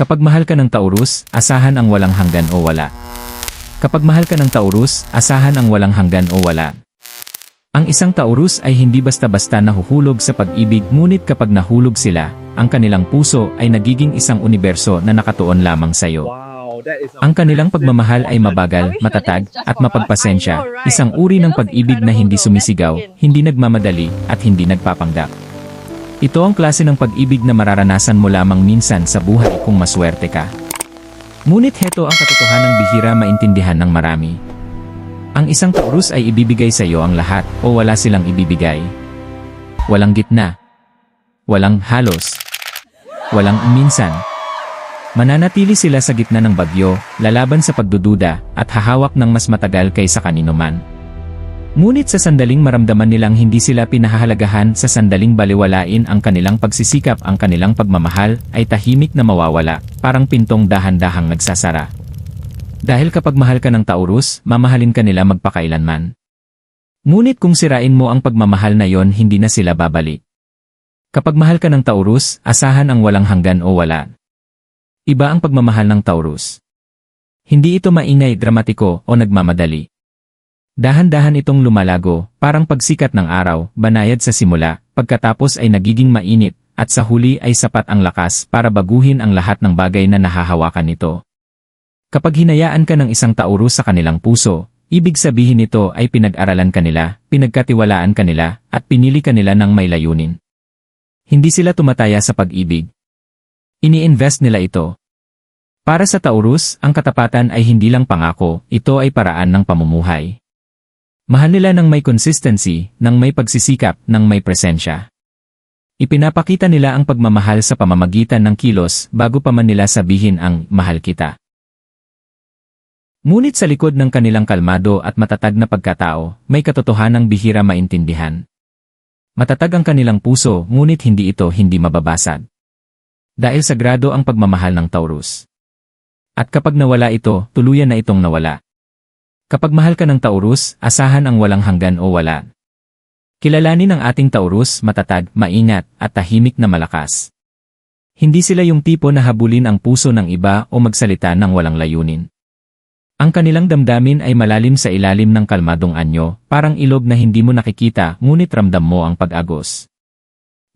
Kapag mahal ka ng Taurus, asahan ang walang hanggan o wala. Kapag mahal ka ng Taurus, asahan ang walang hanggan o wala. Ang isang Taurus ay hindi basta-basta nahuhulog sa pag-ibig ngunit kapag nahulog sila, ang kanilang puso ay nagiging isang universo na nakatuon lamang sa iyo. Ang kanilang pagmamahal ay mabagal, matatag, at mapagpasensya, isang uri ng pag-ibig na hindi sumisigaw, hindi nagmamadali, at hindi nagpapanggap. Ito ang klase ng pag-ibig na mararanasan mo lamang minsan sa buhay kung maswerte ka. Ngunit heto ang katotohanang bihira maintindihan ng marami. Ang isang Taurus ay ibibigay sa iyo ang lahat o wala silang ibibigay. Walang gitna. Walang halos. Walang minsan. Mananatili sila sa gitna ng bagyo, lalaban sa pagdududa, at hahawak ng mas matagal kaysa kanino man. Ngunit sa sandaling maramdaman nilang hindi sila pinahahalagahan sa sandaling baliwalain ang kanilang pagsisikap ang kanilang pagmamahal ay tahimik na mawawala, parang pintong dahan-dahang nagsasara. Dahil kapag mahal ka ng Taurus, mamahalin ka nila magpakailanman. Ngunit kung sirain mo ang pagmamahal na yon hindi na sila babalik. Kapag mahal ka ng Taurus, asahan ang walang hanggan o wala. Iba ang pagmamahal ng Taurus. Hindi ito maingay, dramatiko o nagmamadali. Dahan-dahan itong lumalago, parang pagsikat ng araw, banayad sa simula, pagkatapos ay nagiging mainit, at sa huli ay sapat ang lakas para baguhin ang lahat ng bagay na nahahawakan nito. Kapag hinayaan ka ng isang Taurus sa kanilang puso, ibig sabihin nito ay pinag-aralan kanila, pinagkatiwalaan kanila, at pinili kanila ng may layunin. Hindi sila tumataya sa pag-ibig. Ini-invest nila ito. Para sa Taurus, ang katapatan ay hindi lang pangako, ito ay paraan ng pamumuhay. Mahal nila ng may consistency, ng may pagsisikap, ng may presensya. Ipinapakita nila ang pagmamahal sa pamamagitan ng kilos bago pa man nila sabihin ang mahal kita. Ngunit sa likod ng kanilang kalmado at matatag na pagkatao, may katotohanang bihira maintindihan. Matatag ang kanilang puso ngunit hindi ito hindi mababasag. Dahil sagrado ang pagmamahal ng Taurus. At kapag nawala ito, tuluyan na itong nawala. Kapag mahal ka ng Taurus, asahan ang walang hanggan o wala. Kilalanin ang ating Taurus, matatag, maingat, at tahimik na malakas. Hindi sila yung tipo na habulin ang puso ng iba o magsalita ng walang layunin. Ang kanilang damdamin ay malalim sa ilalim ng kalmadong anyo, parang ilog na hindi mo nakikita ngunit ramdam mo ang pag-agos.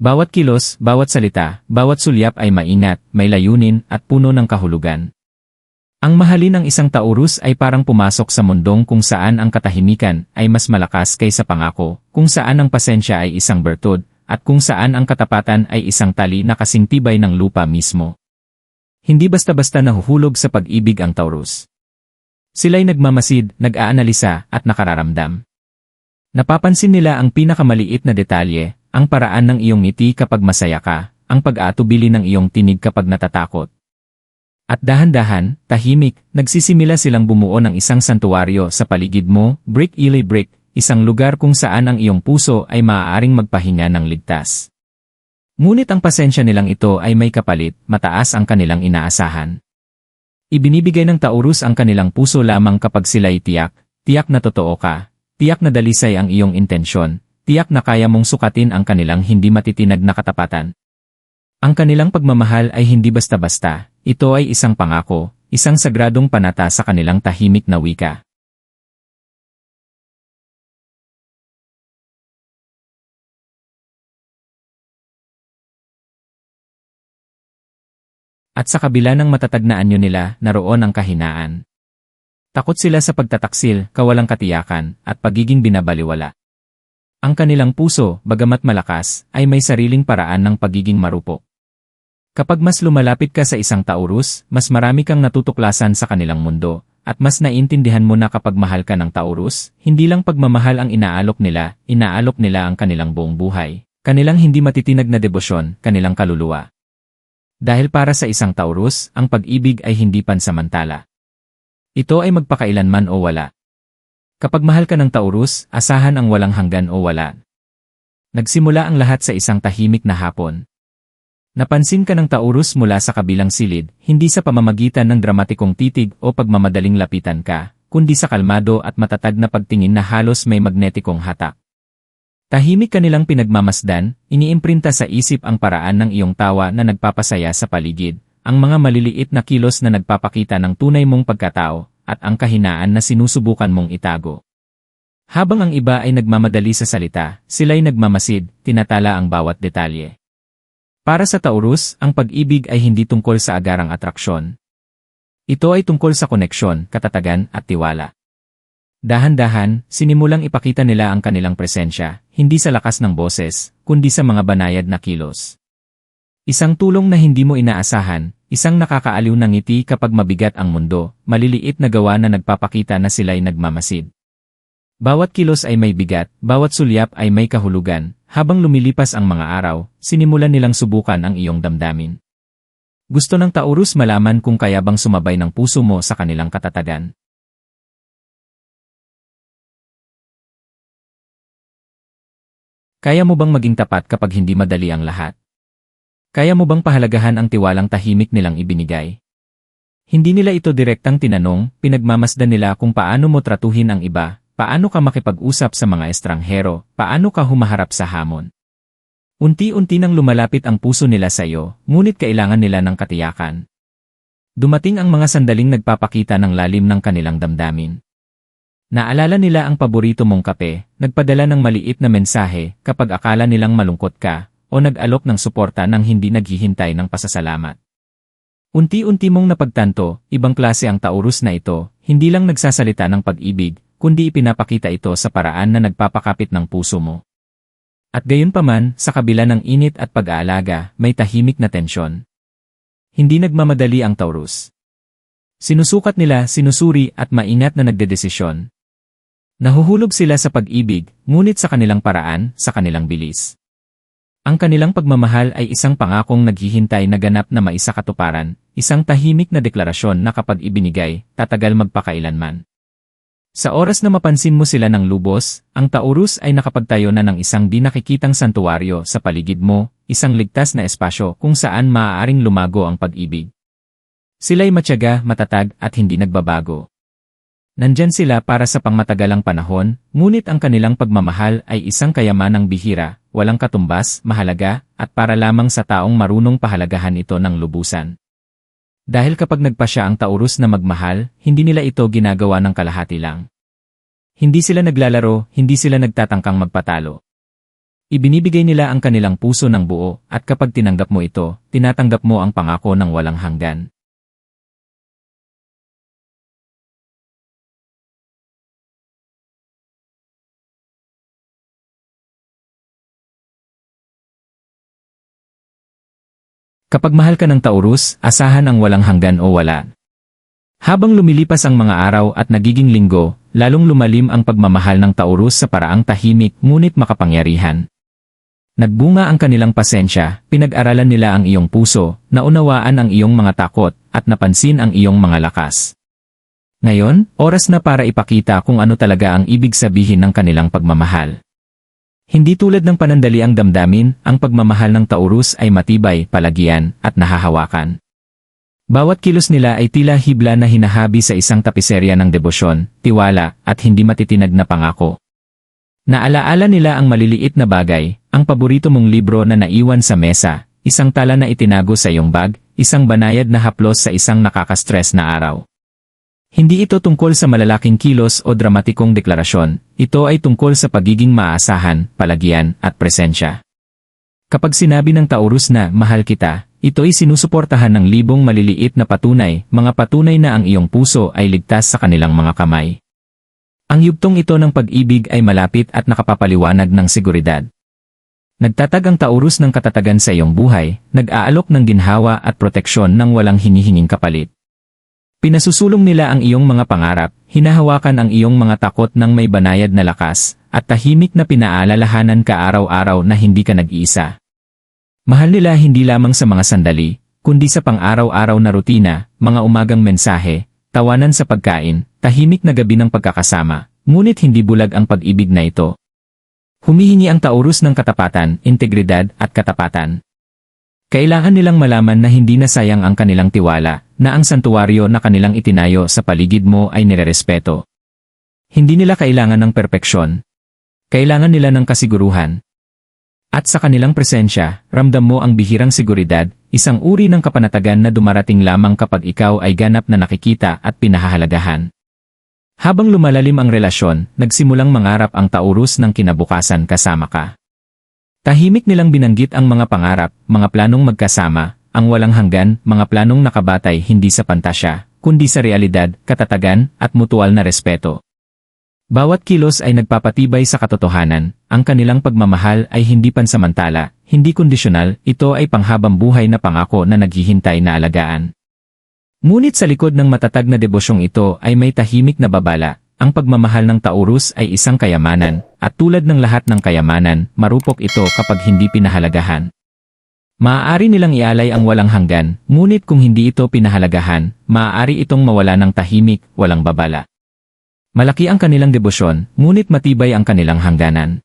Bawat kilos, bawat salita, bawat sulyap ay maingat, may layunin, at puno ng kahulugan. Ang mahalin ng isang Taurus ay parang pumasok sa mundong kung saan ang katahimikan ay mas malakas kaysa pangako, kung saan ang pasensya ay isang bertud, at kung saan ang katapatan ay isang tali na kasing tibay ng lupa mismo. Hindi basta-basta nahuhulog sa pag-ibig ang Taurus. Sila'y nagmamasid, nag-aanalisa, at nakararamdam. Napapansin nila ang pinakamaliit na detalye, ang paraan ng iyong ngiti kapag masaya ka, ang pag-aatubili ng iyong tinig kapag natatakot. At dahan-dahan, tahimik, nagsisimila silang bumuo ng isang santuwaryo sa paligid mo, brick ili brick, isang lugar kung saan ang iyong puso ay maaaring magpahinga ng ligtas. Ngunit ang pasensya nilang ito ay may kapalit, mataas ang kanilang inaasahan. Ibinibigay ng Taurus ang kanilang puso lamang kapag sila'y tiyak, tiyak na totoo ka, tiyak na dalisay ang iyong intensyon, tiyak na kaya mong sukatin ang kanilang hindi matitinag na katapatan. Ang kanilang pagmamahal ay hindi basta-basta, ito ay isang pangako, isang sagradong panata sa kanilang tahimik na wika. At sa kabila ng matatag na anyo nila, naroon ang kahinaan. Takot sila sa pagtataksil, kawalang katiyakan, at pagiging binabaliwala. Ang kanilang puso, bagamat malakas, ay may sariling paraan ng pagiging marupok. Kapag mas lumalapit ka sa isang Taurus, mas marami kang natutuklasan sa kanilang mundo, at mas naintindihan mo na kapag mahal ka ng Taurus, hindi lang pagmamahal ang inaalok nila, inaalok nila ang kanilang buong buhay, kanilang hindi matitinag na debosyon, kanilang kaluluwa. Dahil para sa isang Taurus, ang pag-ibig ay hindi pansamantala. Ito ay magpakailanman o wala. Kapag mahal ka ng Taurus, asahan ang walang hanggan o wala. Nagsimula ang lahat sa isang tahimik na hapon. Napansin ka ng Taurus mula sa kabilang silid, hindi sa pamamagitan ng dramatikong titig o pagmamadaling lapitan ka, kundi sa kalmado at matatag na pagtingin na halos may magnetikong hatak. Tahimik kanilang pinagmamasdan, iniimprinta sa isip ang paraan ng iyong tawa na nagpapasaya sa paligid, ang mga maliliit na kilos na nagpapakita ng tunay mong pagkatao, at ang kahinaan na sinusubukan mong itago. Habang ang iba ay nagmamadali sa salita, sila'y nagmamasid, tinatala ang bawat detalye. Para sa Taurus, ang pag-ibig ay hindi tungkol sa agarang atraksyon. Ito ay tungkol sa koneksyon, katatagan, at tiwala. Dahan-dahan, sinimulang ipakita nila ang kanilang presensya, hindi sa lakas ng boses, kundi sa mga banayad na kilos. Isang tulong na hindi mo inaasahan, isang nakakaaliw na ngiti kapag mabigat ang mundo, maliliit na gawa na nagpapakita na sila'y nagmamasid. Bawat kilos ay may bigat, bawat sulyap ay may kahulugan, habang lumilipas ang mga araw, sinimulan nilang subukan ang iyong damdamin. Gusto ng Taurus malaman kung kaya bang sumabay ng puso mo sa kanilang katatagan. Kaya mo bang maging tapat kapag hindi madali ang lahat? Kaya mo bang pahalagahan ang tiwalang tahimik nilang ibinigay? Hindi nila ito direktang tinanong, pinagmamasdan nila kung paano mo tratuhin ang iba, paano ka makipag-usap sa mga estranghero, paano ka humaharap sa hamon. Unti-unti nang lumalapit ang puso nila sa iyo, ngunit kailangan nila ng katiyakan. Dumating ang mga sandaling nagpapakita ng lalim ng kanilang damdamin. Naalala nila ang paborito mong kape, nagpadala ng maliit na mensahe kapag akala nilang malungkot ka, o nag-alok ng suporta nang hindi naghihintay ng pasasalamat. Unti-unti mong napagtanto, ibang klase ang Taurus na ito, hindi lang nagsasalita ng pag-ibig, kundi ipinapakita ito sa paraan na nagpapakapit ng puso mo. At gayon paman, sa kabila ng init at pag-aalaga, may tahimik na tensyon. Hindi nagmamadali ang Taurus. Sinusukat nila, sinusuri at maingat na nagdedesisyon. Nahuhulog sila sa pag-ibig, ngunit sa kanilang paraan, sa kanilang bilis. Ang kanilang pagmamahal ay isang pangakong naghihintay na ganap na maisakatuparan, isang tahimik na deklarasyon na kapag ibinigay, tatagal magpakailanman. Sa oras na mapansin mo sila ng lubos, ang Taurus ay nakapagtayo na ng isang di nakikitang santuwaryo sa paligid mo, isang ligtas na espasyo kung saan maaaring lumago ang pag-ibig. Sila'y matyaga, matatag at hindi nagbabago. Nandyan sila para sa pangmatagalang panahon, ngunit ang kanilang pagmamahal ay isang kayamanang bihira, walang katumbas, mahalaga, at para lamang sa taong marunong pahalagahan ito ng lubusan. Dahil kapag nagpa siya ang Taurus na magmahal, hindi nila ito ginagawa ng kalahati lang. Hindi sila naglalaro, hindi sila nagtatangkang magpatalo. Ibinibigay nila ang kanilang puso ng buo, at kapag tinanggap mo ito, tinatanggap mo ang pangako ng walang hanggan. Kapag mahal ka ng Taurus, asahan ang walang hanggan o wala. Habang lumilipas ang mga araw at nagiging linggo, lalong lumalim ang pagmamahal ng Taurus sa paraang tahimik ngunit makapangyarihan. Nagbunga ang kanilang pasensya, pinag-aralan nila ang iyong puso, naunawaan ang iyong mga takot, at napansin ang iyong mga lakas. Ngayon, oras na para ipakita kung ano talaga ang ibig sabihin ng kanilang pagmamahal. Hindi tulad ng panandali ang damdamin, ang pagmamahal ng Taurus ay matibay, palagian, at nahahawakan. Bawat kilos nila ay tila hibla na hinahabi sa isang tapiserya ng debosyon, tiwala, at hindi matitinag na pangako. Naalaala nila ang maliliit na bagay, ang paborito mong libro na naiwan sa mesa, isang tala na itinago sa iyong bag, isang banayad na haplos sa isang nakakastress na araw. Hindi ito tungkol sa malalaking kilos o dramatikong deklarasyon, ito ay tungkol sa pagiging maasahan, palagian, at presensya. Kapag sinabi ng Taurus na mahal kita, ito ay sinusuportahan ng libong maliliit na patunay, mga patunay na ang iyong puso ay ligtas sa kanilang mga kamay. Ang yugtong ito ng pag-ibig ay malapit at nakapapaliwanag ng seguridad. Nagtatag ang Taurus ng katatagan sa iyong buhay, nag-aalok ng ginhawa at proteksyon ng walang hinihinging kapalit. Pinasusulong nila ang iyong mga pangarap, hinahawakan ang iyong mga takot ng may banayad na lakas, at tahimik na pinaalalahanan ka araw-araw na hindi ka nag-iisa. Mahal nila hindi lamang sa mga sandali, kundi sa pang-araw-araw na rutina, mga umagang mensahe, tawanan sa pagkain, tahimik na gabi ng pagkakasama, ngunit hindi bulag ang pag-ibig na ito. Humihingi ang Taurus ng katapatan, integridad at katapatan. Kailangan nilang malaman na hindi na sayang ang kanilang tiwala, na ang santuwaryo na kanilang itinayo sa paligid mo ay nirerespeto. Hindi nila kailangan ng perpeksyon. Kailangan nila ng kasiguruhan. At sa kanilang presensya, ramdam mo ang bihirang seguridad, isang uri ng kapanatagan na dumarating lamang kapag ikaw ay ganap na nakikita at pinahahalagahan. Habang lumalalim ang relasyon, nagsimulang mangarap ang Taurus ng kinabukasan kasama ka. Tahimik nilang binanggit ang mga pangarap, mga planong magkasama, ang walang hanggan, mga planong nakabatay hindi sa pantasya, kundi sa realidad, katatagan, at mutual na respeto. Bawat kilos ay nagpapatibay sa katotohanan, ang kanilang pagmamahal ay hindi pansamantala, hindi kondisyonal, ito ay panghabang buhay na pangako na naghihintay na alagaan. Ngunit sa likod ng matatag na debosyong ito ay may tahimik na babala, ang pagmamahal ng Taurus ay isang kayamanan, at tulad ng lahat ng kayamanan, marupok ito kapag hindi pinahalagahan. Maaari nilang ialay ang walang hanggan, ngunit kung hindi ito pinahalagahan, maaari itong mawala ng tahimik, walang babala. Malaki ang kanilang debosyon, ngunit matibay ang kanilang hangganan.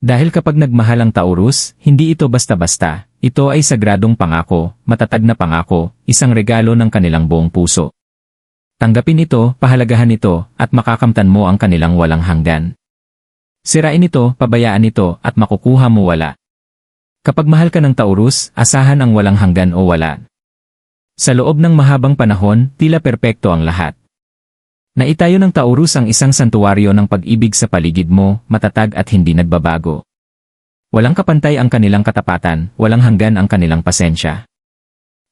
Dahil kapag nagmahal ang Taurus, hindi ito basta-basta, ito ay sagradong pangako, matatag na pangako, isang regalo ng kanilang buong puso. Tanggapin ito, pahalagahan ito, at makakamtan mo ang kanilang walang hanggan. Sirain ito, pabayaan ito, at makukuha mo wala. Kapag mahal ka ng Taurus, asahan ang walang hanggan o wala. Sa loob ng mahabang panahon, tila perpekto ang lahat. Naitayo ng Taurus ang isang santuwaryo ng pag-ibig sa paligid mo, matatag at hindi nagbabago. Walang kapantay ang kanilang katapatan, walang hanggan ang kanilang pasensya.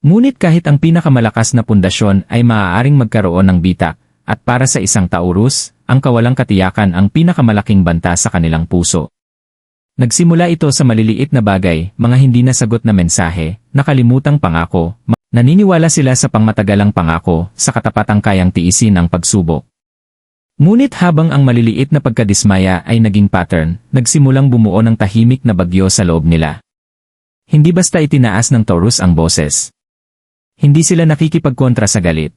Ngunit kahit ang pinakamalakas na pundasyon ay maaaring magkaroon ng bitak, at para sa isang Taurus, ang kawalang katiyakan ang pinakamalaking banta sa kanilang puso. Nagsimula ito sa maliliit na bagay, mga hindi nasagot na mensahe, nakalimutang pangako, naniniwala sila sa pangmatagalang pangako, sa katapatang kayang tiisin ang pagsubok. Ngunit habang ang maliliit na pagkadismaya ay naging pattern, nagsimulang bumuo ng tahimik na bagyo sa loob nila. Hindi basta itinaas ng Taurus ang boses. Hindi sila nakikipagkontra sa galit.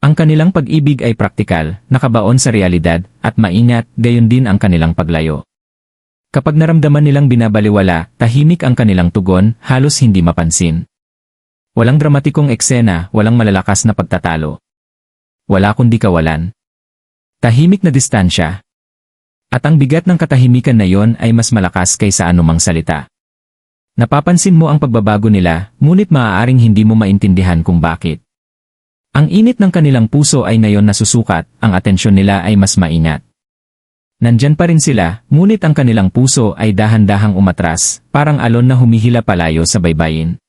Ang kanilang pag-ibig ay praktikal, nakabaon sa realidad, at maingat, gayon din ang kanilang paglayo. Kapag naramdaman nilang binabaliwala, tahimik ang kanilang tugon, halos hindi mapansin. Walang dramatikong eksena, walang malalakas na pagtatalo. Wala kundi kawalan. Tahimik na distansya. At ang bigat ng katahimikan na yon ay mas malakas kaysa anumang salita. Napapansin mo ang pagbabago nila, ngunit maaaring hindi mo maintindihan kung bakit. Ang init ng kanilang puso ay ngayon nasusukat, ang atensyon nila ay mas maingat. Nandyan pa rin sila, ngunit ang kanilang puso ay dahan-dahang umatras, parang alon na humihila palayo sa baybayin.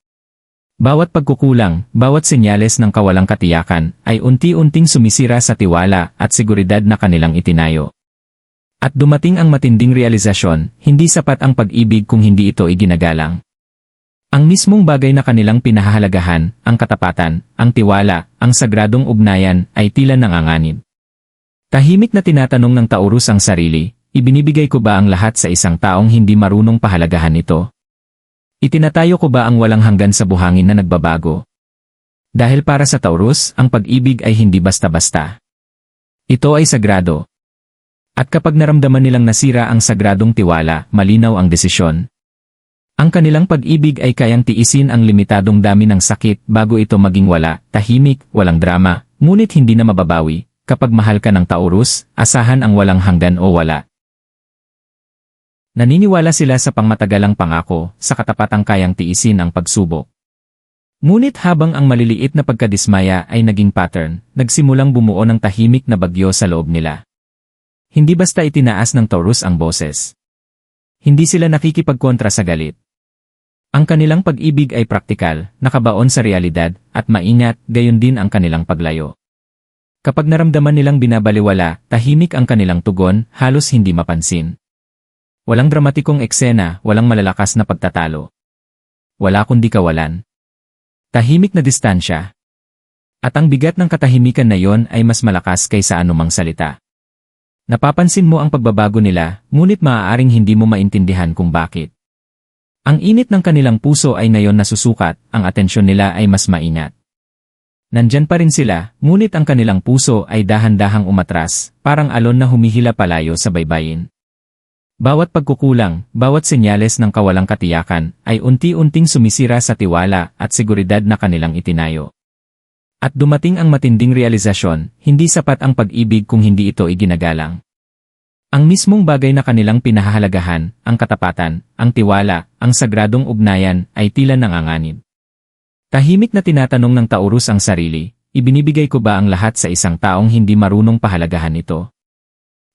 Bawat pagkukulang, bawat senyales ng kawalang katiyakan, ay unti-unting sumisira sa tiwala at seguridad na kanilang itinayo. At dumating ang matinding realisasyon, hindi sapat ang pag-ibig kung hindi ito iginagalang. Ang mismong bagay na kanilang pinahahalagahan, ang katapatan, ang tiwala, ang sagradong ugnayan, ay tila nanganganib. Tahimik na tinatanong ng Taurus ang sarili, ibinibigay ko ba ang lahat sa isang taong hindi marunong pahalagahan ito? Itinatayo ko ba ang walang hanggan sa buhangin na nagbabago? Dahil para sa Taurus, ang pag-ibig ay hindi basta-basta. Ito ay sagrado. At kapag naramdaman nilang nasira ang sagradong tiwala, malinaw ang desisyon. Ang kanilang pag-ibig ay kayang tiisin ang limitadong dami ng sakit bago ito maging wala, tahimik, walang drama, ngunit hindi na mababawi. Kapag mahal ka ng Taurus, asahan ang walang hanggan o wala. Naniniwala sila sa pangmatagalang pangako, sa katapatang kayang tiisin ang pagsubok. Ngunit habang ang maliliit na pagkadismaya ay naging pattern, nagsimulang bumuo ng tahimik na bagyo sa loob nila. Hindi basta itinaas ng Taurus ang boses. Hindi sila nakikipagkontra sa galit. Ang kanilang pag-ibig ay praktikal, nakabaon sa realidad, at maingat, gayon din ang kanilang paglayo. Kapag naramdaman nilang binabaliwala, tahimik ang kanilang tugon, halos hindi mapansin. Walang dramatikong eksena, walang malalakas na pagtatalo. Wala kundi kawalan. Tahimik na distansya. At ang bigat ng katahimikan na yon ay mas malakas kaysa anumang salita. Napapansin mo ang pagbabago nila, ngunit maaaring hindi mo maintindihan kung bakit. Ang init ng kanilang puso ay ngayon nasusukat, ang atensyon nila ay mas maingat. Nandyan pa rin sila, ngunit ang kanilang puso ay dahan-dahang umatras, parang alon na humihila palayo sa baybayin. Bawat pagkukulang, bawat senyales ng kawalang katiyakan, ay unti-unting sumisira sa tiwala at seguridad na kanilang itinayo. At dumating ang matinding realisasyon, hindi sapat ang pag-ibig kung hindi ito iginagalang. Ang mismong bagay na kanilang pinahahalagahan, ang katapatan, ang tiwala, ang sagradong ugnayan, ay tila nanganganib. Tahimik na tinatanong ng Taurus ang sarili, ibinibigay ko ba ang lahat sa isang taong hindi marunong pahalagahan ito?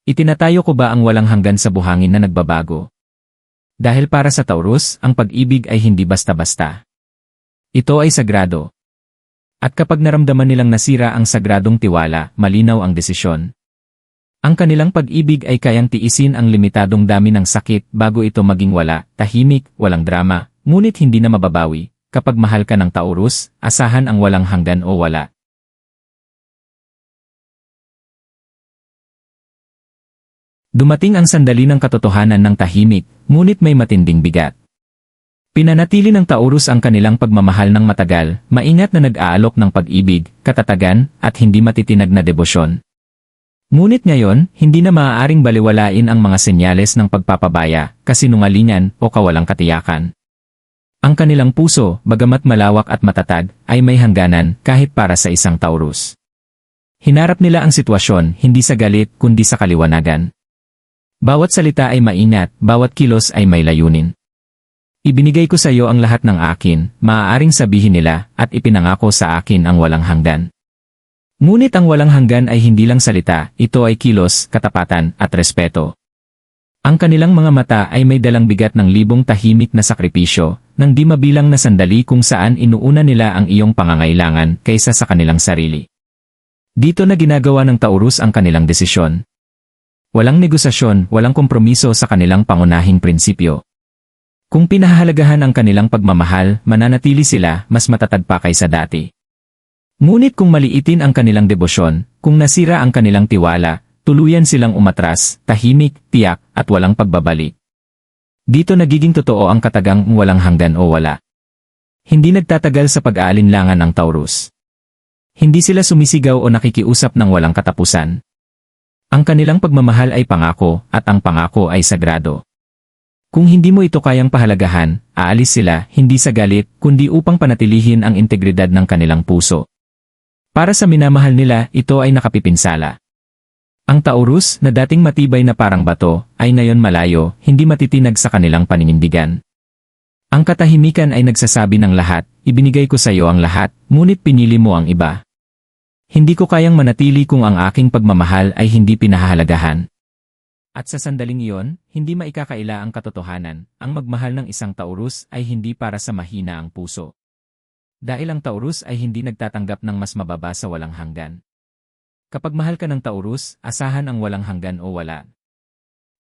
Itinatayo ko ba ang walang hanggan sa buhangin na nagbabago? Dahil para sa Taurus, ang pag-ibig ay hindi basta-basta. Ito ay sagrado. At kapag naramdaman nilang nasira ang sagradong tiwala, malinaw ang desisyon. Ang kanilang pag-ibig ay kayang tiisin ang limitadong dami ng sakit bago ito maging wala, tahimik, walang drama, ngunit hindi na mababawi. Kapag mahal ka ng Taurus, asahan ang walang hanggan o wala. Dumating ang sandali ng katotohanan ng tahimik, ngunit may matinding bigat. Pinanatili ng Taurus ang kanilang pagmamahal ng matagal, maingat na nag-aalok ng pag-ibig, katatagan, at hindi matitinag na debosyon. Ngunit ngayon, hindi na maaaring baliwalain ang mga senyales ng pagpapabaya, kasinungalingan, o kawalang katiyakan. Ang kanilang puso, bagamat malawak at matatag, ay may hangganan kahit para sa isang Taurus. Hinarap nila ang sitwasyon hindi sa galit kundi sa kaliwanagan. Bawat salita ay maingat, bawat kilos ay may layunin. Ibinigay ko sa iyo ang lahat ng akin, maaaring sabihin nila, at ipinangako sa akin ang walang hanggan. Ngunit ang walang hanggan ay hindi lang salita, ito ay kilos, katapatan, at respeto. Ang kanilang mga mata ay may dalang bigat ng libong tahimik na sakripisyo, nang di mabilang na sandali kung saan inuuna nila ang iyong pangangailangan kaysa sa kanilang sarili. Dito na ginagawa ng Taurus ang kanilang desisyon. Walang negosasyon, walang kompromiso sa kanilang pangunahing prinsipyo. Kung pinahahalagahan ang kanilang pagmamahal, mananatili sila mas matatag pa kaysa dati. Ngunit kung maliitin ang kanilang debosyon, kung nasira ang kanilang tiwala, tuluyan silang umatras, tahimik, tiyak, at walang pagbabalik. Dito nagiging totoo ang katagang walang hanggan o wala. Hindi nagtatagal sa pag-aalinlangan ng Taurus. Hindi sila sumisigaw o nakikiusap ng walang katapusan. Ang kanilang pagmamahal ay pangako, at ang pangako ay sagrado. Kung hindi mo ito kayang pahalagahan, aalis sila, hindi sa galit, kundi upang panatilihin ang integridad ng kanilang puso. Para sa minamahal nila, ito ay nakapipinsala. Ang Taurus, na dating matibay na parang bato, ay ngayon malayo, hindi matitinag sa kanilang paninindigan. Ang katahimikan ay nagsasabi ng lahat, ibinigay ko sa iyo ang lahat, ngunit pinili mo ang iba. Hindi ko kayang manatili kung ang aking pagmamahal ay hindi pinahahalagahan. At sa sandaling iyon, hindi maikakaila ang katotohanan, ang magmahal ng isang Taurus ay hindi para sa mahina ang puso. Dahil ang Taurus ay hindi nagtatanggap ng mas mababa sa walang hanggan. Kapag mahal ka ng Taurus, asahan ang walang hanggan o wala.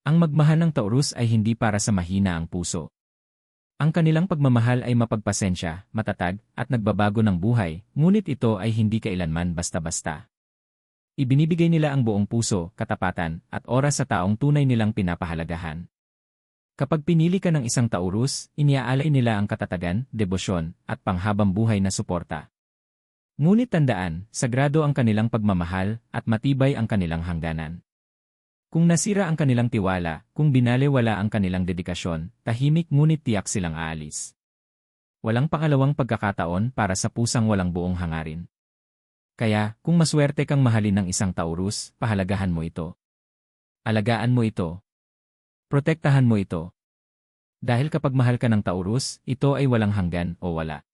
Ang magmahal ng Taurus ay hindi para sa mahina ang puso. Ang kanilang pagmamahal ay mapagpasensya, matatag, at nagbabago ng buhay, ngunit ito ay hindi kailanman basta-basta. Ibinibigay nila ang buong puso, katapatan, at oras sa taong tunay nilang pinapahalagahan. Kapag pinili ka ng isang Taurus, iniaalay nila ang katatagan, debosyon, at panghabang buhay na suporta. Ngunit tandaan, sagrado ang kanilang pagmamahal, at matibay ang kanilang hangganan. Kung nasira ang kanilang tiwala, kung binalewala ang kanilang dedikasyon, tahimik ngunit tiyak silang aalis. Walang pangalawang pagkakataon para sa pusang walang buong hangarin. Kaya, kung maswerte kang mahalin ng isang Taurus, pahalagahan mo ito. Alagaan mo ito. Protektahan mo ito. Dahil kapag mahal ka ng Taurus, ito ay walang hanggan o wala.